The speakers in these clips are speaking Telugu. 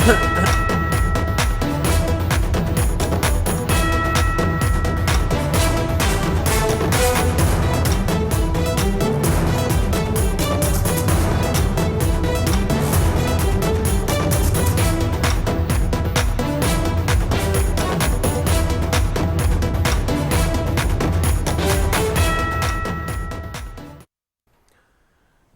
Ha ha ha!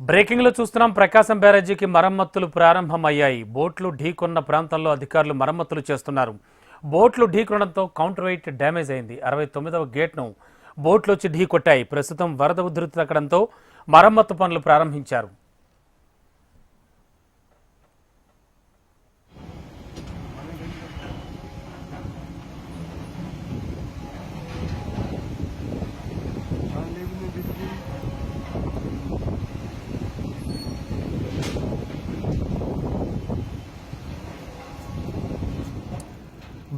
బ్రేకింగ్లో చూస్తున్నాం. ప్రకాశం బ్యారేజీకి మరమ్మతులు ప్రారంభమయ్యాయి. బోట్లు ఢీకొన్న ప్రాంతంలో అధికారులు మరమ్మతులు చేస్తున్నారు. బోట్లు ఢీకొనడంతో కౌంటర్ వెయిట్ డ్యామేజ్ అయింది. అరవై తొమ్మిదవ గేట్ను బోట్లు వచ్చి ఢీకొట్టాయి. ప్రస్తుతం వరద ఉధృతి తగ్గడంతో మరమ్మతు పనులు ప్రారంభించారు.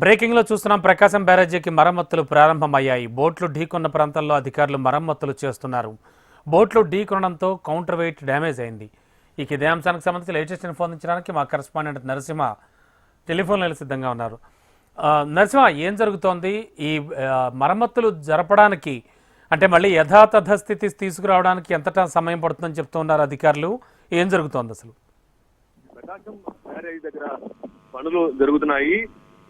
బ్రేకింగ్లో చూస్తున్నాం ప్రకాశం బ్యారేజీకి మరమ్మతులు ప్రారంభమయ్యాయి. బోట్లు ఢీకొన్న ప్రాంతాల్లో అధికారులు మరమ్మతులు చేస్తున్నారు. బోట్లు ఢీకొనడంతో కౌంటర్ వెయిట్ డ్యామేజ్ అయింది. ఇక ఇదే అంశానికి సంబంధించి లేటెస్ట్ ఇన్ఫో అందించడానికి మా కరెస్పాండెంట్ నరసింహ టెలిఫోన్ సిద్ధంగా ఉన్నారు. నరసింహ ఏం జరుగుతోంది? ఈ మరమ్మతులు జరపడానికి అంటే మళ్ళీ యథాతథ స్థితి తీసుకురావడానికి ఎంత సమయం పడుతుందని చెప్తున్నారు అధికారులు. ఏం జరుగుతోంది అసలు? ప్రకాశం బ్యారేజ్ దగ్గర పనులు జరుగుతున్నాయి.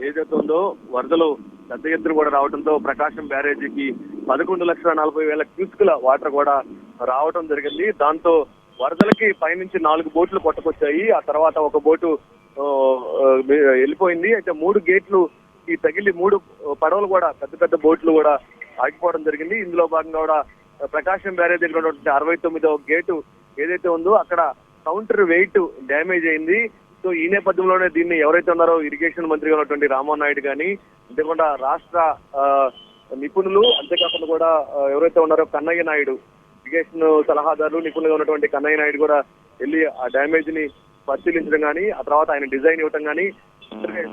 ఏదైతే ఉందో వరదలు పెద్ద ఎత్తున కూడా రావడంతో ప్రకాశం బ్యారేజీకి పదకొండు లక్షల నలభై వేల క్యూస్కుల వాటర్ కూడా రావడం జరిగింది. దాంతో వరదలకి పైనుంచి నాలుగు బోట్లు కొట్టుకొచ్చాయి ఆ తర్వాత ఒక బోటు వెళ్ళిపోయింది. అయితే మూడు గేట్లు ఈ తగిలి మూడు పడవలు కూడా పెద్ద పెద్ద బోట్లు కూడా ఆగిపోవడం జరిగింది. ఇందులో భాగంగా కూడా ప్రకాశం బ్యారేజ్ దగ్గర ఉన్నటువంటి అరవై తొమ్మిదవ గేటు ఏదైతే ఉందో అక్కడ కౌంటర్ వెయిట్ డ్యామేజ్ అయింది. సో ఈ నేపథ్యంలోనే దీన్ని ఎవరైతే ఉన్నారో ఇరిగేషన్ మంత్రిగా ఉన్నటువంటి రామ్మోహన్ నాయుడు కానీ అంతేకాకుండా రాష్ట్ర ఆ, నిపుణులు అంతేకాకుండా కూడా ఎవరైతే ఉన్నారో కన్నయ్య నాయుడు ఇరిగేషన్ సలహాదారులు నిపుణులుగా ఉన్నటువంటి కన్నయ్య నాయుడు కూడా వెళ్ళి ఆ డ్యామేజ్ని పరిశీలించడం కానీ ఆ తర్వాత ఆయన డిజైన్ ఇవ్వటం కానీ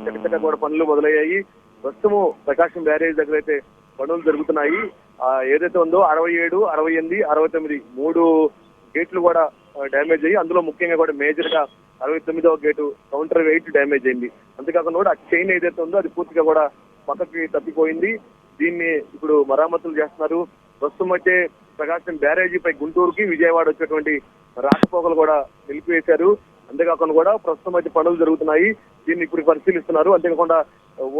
చక్కగా కూడా పనులు మొదలయ్యాయి. ప్రస్తుతము ప్రకాశం బ్యారేజ్ దగ్గర అయితే పనులు జరుగుతున్నాయి. ఆ, ఏదైతే ఉందో అరవై ఏడు అరవై ఎనిమిది అరవై తొమ్మిది మూడు గేట్లు కూడా డ్యామేజ్ అయ్యి అందులో ముఖ్యంగా కూడా మేజర్గా అరవై తొమ్మిదవ గేటు కౌంటర్ వెయిట్ డ్యామేజ్ అయింది. అంతేకాకుండా కూడా ఆ చైన్ ఏదైతే ఉందో అది పూర్తిగా కూడా పక్కకి తప్పిపోయింది. దీన్ని ఇప్పుడు మరామతులు చేస్తున్నారు. ప్రస్తుతం అయితే ప్రకాశం బ్యారేజీపై గుంటూరుకి విజయవాడ వచ్చేటువంటి రాకపోకలు కూడా నిలిపివేశారు. అంతేకాకుండా కూడా ప్రస్తుతం అయితే పనులు జరుగుతున్నాయి. దీన్ని ఇప్పుడు పరిశీలిస్తున్నారు. అంతేకాకుండా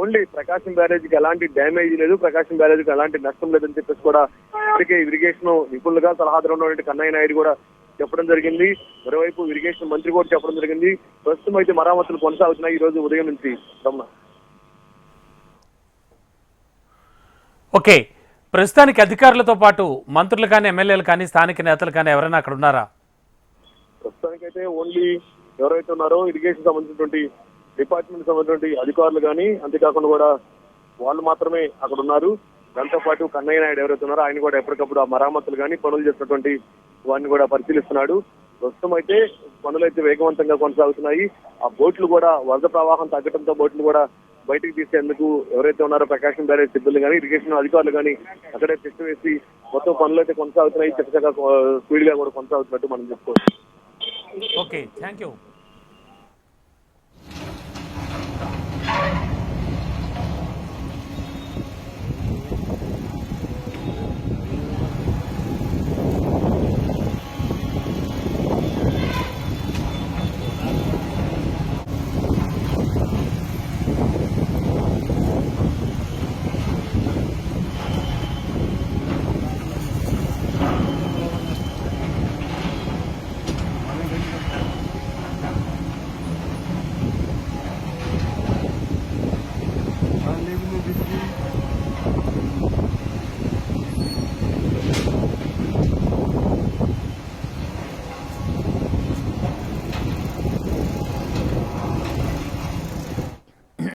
ఓన్లీ ప్రకాశం బ్యారేజీకి ఎలాంటి డ్యామేజ్ లేదు. ప్రకాశం బ్యారేజీకి ఎలాంటి నష్టం లేదని చెప్పేసి కూడా ఇప్పటికే ఇరిగేషన్ నిపుణులుగా సలహాదారు ఉన్నటువంటి కన్నయ్య నాయుడు కూడా చెప్పడం జరిగింది. మరోవైపు ఇరిగేషన్ మంత్రి కూడా చెప్పడం జరిగింది. ప్రస్తుతం అయితే మరామతులు కొనసాగుతున్నాయి. ఈ రోజు ఉదయం నుంచి రమణ ఓకే. ప్రస్తుతానికి అధికారులతో పాటు మంత్రులు కానీ ఎమ్మెల్యేలు కానీ స్థానిక నేతలు కానీ ఎవరైనా అక్కడ ఉన్నారా? ప్రస్తుతానికైతే ఓన్లీ ఎవరైతే ఉన్నారో ఇరిగేషన్ సంబంధించినటువంటి డిపార్ట్మెంట్ సంబంధించినటువంటి అధికారులు కానీ అంతేకాకుండా కూడా వాళ్ళు మాత్రమే అక్కడ ఉన్నారు. దాంతో పాటు కన్నయ్య నాయుడు ఎవరైతే ఉన్నారో ఆయన కూడా ఎప్పటికప్పుడు ఆ మరామతులు కానీ పనులు చేసినటువంటి వాడిని కూడా పరిశీలిస్తున్నాడు. ప్రస్తుతం అయితే పనులు అయితే వేగవంతంగా కొనసాగుతున్నాయి. ఆ బోట్లు కూడా వరద ప్రవాహం తగ్గడంతో బోట్లు కూడా బయటికి తీసేందుకు ఎవరైతే ఉన్నారో ప్రకాశం బ్యారేజ్ సిబ్బంది కానీ ఇరిగేషన్ అధికారులు కానీ అక్కడే చెక్ వేసి మొత్తం పనులు అయితే కొనసాగుతున్నాయి. చక్కగా స్పీడ్గా కూడా కొనసాగుతున్నట్టు మనం చెప్పుకోవచ్చు. Okay thank you